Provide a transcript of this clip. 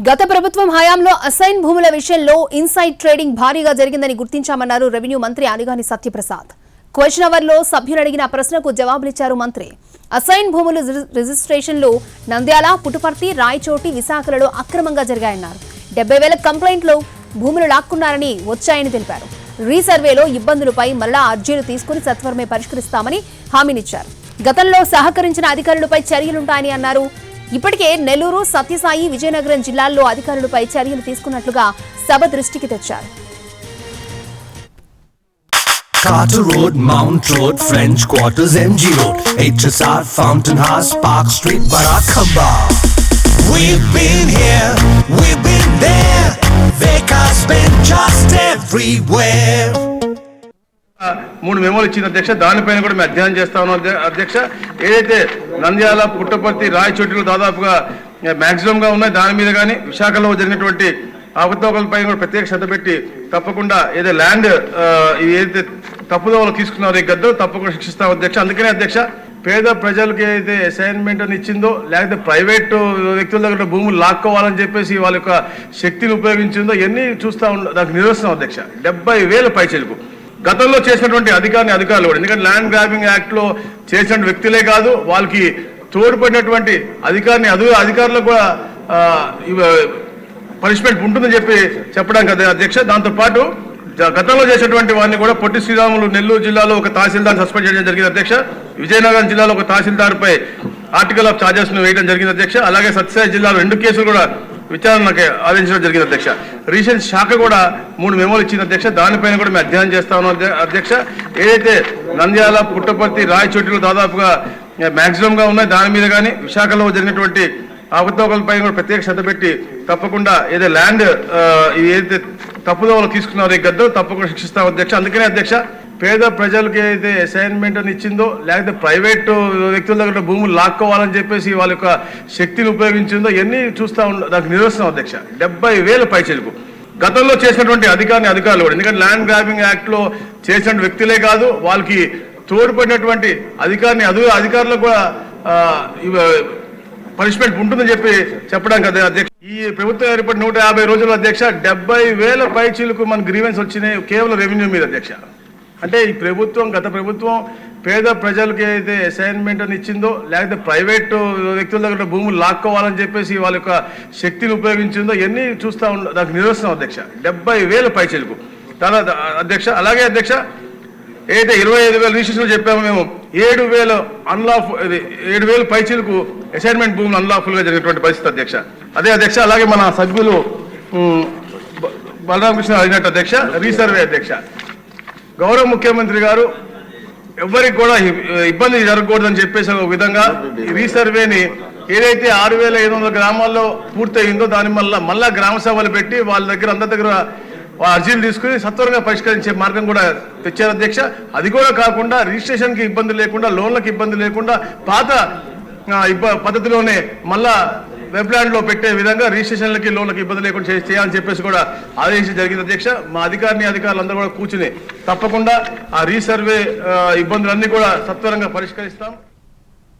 గత ప్రభుత్వం హయాంలో అసైన్ భూముల విషయంలో ఇన్సైడ్ ట్రేడింగ్ భారీగా జరిగిందని గుర్తించామన్నారు రెవెన్యూ మంత్రి అనిగాని సత్యప్రసాద్. క్వశ్చన్ అవర్లో సభ్యులు అడిగిన ప్రశ్నకు జవాబులిచ్చారు మంత్రి. అసైన్ భూములు రిజి- రిజిస్ట్రేషన్లు నంద్యాల పుట్టుపర్తి రాయచోటి విశాఖలలో అక్రమంగా జరిగాయన్నారు. డెబ్బై వేల కంప్లైంట్లు భూములు లాక్కున్నారని వచ్చాయని తెలిపారు. రీసర్వేలో ఇబ్బందులపై మరలా అర్జీలు తీసుకుని సత్వరమే పరిష్కరిస్తామని హామీనిచ్చారు. గతంలో సహకరించిన అధికారులపై చర్యలుంటాయని అన్నారు ఇప్పటికే నెల్లూరు సత్యసాయి విజయనగరం జిల్లాల్లో అధికారులపై చర్యలు తీసుకున్నట్లుగా సభ దృష్టికి తెచ్చారు Carter Road, Mount Road, French Quarters, MG Road, HSR, Fountain House, Park Street, Barakamba. We've been here, we've been there, Vekas been just everywhere. మూడు మెమోలు ఇచ్చిన అధ్యక్ష దానిపైన కూడా మేము అధ్యయనం చేస్తా ఉన్నాం అధ్య- అధ్యక్ష. ఏదైతే నంద్యాల పుట్టపర్తి రాయచోటిలో దాదాపుగా మాక్సిమం గా ఉన్నాయి దాని మీద కానీ విశాఖలో జరిగినటువంటి అవకతవకలపై కూడా ప్రత్యేక శ్రద్ధ పెట్టి తప్పకుండా ఏదో ల్యాండ్ ఏదైతే తప్పుదోవలు తీసుకున్నారో ఈ గద్దలు తప్పకుండా శిక్షిస్తాం అధ్యక్ష. అందుకనే అధ్యక్ష పేద ప్రజలకి ఏదైతే అసైన్మెంట్ అని ఇచ్చిందో లేకపోతే ప్రైవేట్ వ్యక్తుల దగ్గర భూములు లాక్కోవాలని చెప్పేసి వాళ్ళ యొక్క శక్తిని ఉపయోగించిందో ఇవన్నీ చూస్తా ఉండ దానికి నిరసనం అధ్యక్ష. డెబ్బై వేల పైచలకు. గతంలో చేసినటువంటి అధికారిని అధికారులు కూడా. ఎందుకంటే ల్యాండ్ గ్రాబింగ్ యాక్ట్లో చేసిన వ్యక్తులే కాదు వాళ్ళకి తోడ్పడినటువంటి అధికారిని అదు అధికారులకు కూడా పనిష్మెంట్ ఉంటుందని చెప్పి చెప్పడానికి అదే అధ్యక్ష. దాంతోపాటు జ- గతంలో చేసినటువంటి వారిని కూడా పొట్టి శ్రీరాములు నెల్లూరు జిల్లాలో ఒక తహసీల్దార్ సస్పెండ్ చేయడం జరిగింది అధ్యక్ష. విజయనగరం జిల్లాలో ఒక తహసీల్దార్పై ఆర్టికల్ ఆఫ్ చార్జెస్ను వేయడం జరిగింది అధ్యక్ష. అలాగే సత్యసాయి జిల్లాలో రెండు కేసులు కూడా విచారణకి ఆదేశించడం జరిగింది అధ్యక్ష. రీసెంట్ శాఖ కూడా మూడు మెమోలు ఇచ్చింది అధ్యక్ష. దానిపైన కూడా మేము అధ్యయనం చేస్తా ఉన్నాం అధ్యక్ష. ఏదైతే నంద్యాల పుట్టపర్తి రాయచోటిలో దాదాపుగా మాక్సిమం గా ఉన్నాయి దాని మీద కానీ విశాఖలో జరిగినటువంటి అవతోకలపై కూడా ప్రత్యేక శ్రద్ధ పెట్టి తప్పకుండా ఏదో ల్యాండ్ ఏదైతే తప్పుదోవలు తీసుకున్నారో ఈ గద్దలు తప్పకుండా శిక్షిస్తాం అధ్యక్ష. అందుకనే అధ్యక్ష పేద ప్రజలకి అయితే అసైన్మెంట్ అని ఇచ్చిందో లేకపోతే ప్రైవేట్ వ్యక్తుల దగ్గర భూములు లాక్కోవాలని చెప్పేసి వాళ్ళ యొక్క శక్తిని ఉపయోగించిందో ఇవన్నీ చూస్తా ఉండ దానికి నిరసన అధ్యక్ష. డెబ్బై వేల పైచలకు గతంలో చేసినటువంటి అధికారిని అధికారులు కూడా ఎందుకంటే ల్యాండ్ గ్రాబింగ్ యాక్ట్లో చేసిన వ్యక్తులే కాదు వాళ్ళకి తోడ్పడినటువంటి అధికారిని అదు అధికారులకు కూడా పనిష్మెంట్ ఉంటుందని చెప్పి చెప్పడానికి అదే అధ్యక్ష ఈ ప్రభుత్వం ఏర్పడి నూట యాభై రోజుల అధ్యక్ష డెబ్బై వేల పైచీలకు మన గ్రీవెన్స్ వచ్చినాయి కేవలం రెవెన్యూ మీద అధ్యక్ష. అంటే ఈ ప్రభుత్వం గత ప్రభుత్వం పేద ప్రజలకి అయితే అసైన్మెంట్ అని ఇచ్చిందో లేకపోతే ప్రైవేట్ వ్యక్తుల దగ్గర భూములు లాక్కోవాలని చెప్పేసి వాళ్ళ యొక్క శక్తిని ఉపయోగించిందో ఇవన్నీ చూస్తా ఉండ దానికి నిరసనం అధ్యక్ష. డెబ్బై వేల పైచీలకు తర్వాత అధ్యక్ష అలాగే అధ్యక్ష ఏదైతే ఇరవై ఐదు వేల రిజిస్ట్రేషన్ చెప్పాము మేము ఏడు వేల అన్లాఫ్ ఏడు వేల పైచీలకు అసైన్మెంట్ భూములు అన్లాఫుల్గా జరిగినటువంటి పరిస్థితి అధ్యక్ష. అదే అధ్యక్ష అలాగే మన సభ్యులు బ- బలరామకృష్ణ అడిగినట్టు అధ్యక్ష రీసర్వే అధ్యక్ష. గౌరవ ముఖ్యమంత్రి గారు ఎవరికి కూడా ఇబ్బంది జరగకూడదని చెప్పేసి ఒక విధంగా రీసర్వేని ఏదైతే ఆరు వేల ఐదు వందల గ్రామాల్లో పూర్తయిందో దాని మళ్ళీ మళ్ళా గ్రామ సభలు పెట్టి వాళ్ళ దగ్గర అందరి దగ్గర అర్జీలు తీసుకుని సత్వరంగా పరిష్కరించే మార్గం కూడా తెచ్చారు అధ్యక్ష. అది కూడా కాకుండా రిజిస్ట్రేషన్కి ఇబ్బంది లేకుండా లోన్లకు ఇబ్బంది లేకుండా పాత ఇబ్బ పద్ధతిలోనే మళ్ళా వెబ్లాండ్లో పెట్టే విధంగా రిజిస్ట్రేషన్లకి లోన్లకి ఇబ్బంది లేకుండా చేయాలని చెప్పేసి కూడా ఆదేశం జరిగింది అధ్యక్ష. మా అధికారిని అధికారులందరూ కూడా కూర్చుని తప్పకుండా ఆ రీసర్వే ఇబ్బందులన్నీ కూడా సత్వరంగా పరిష్కరిస్తాం.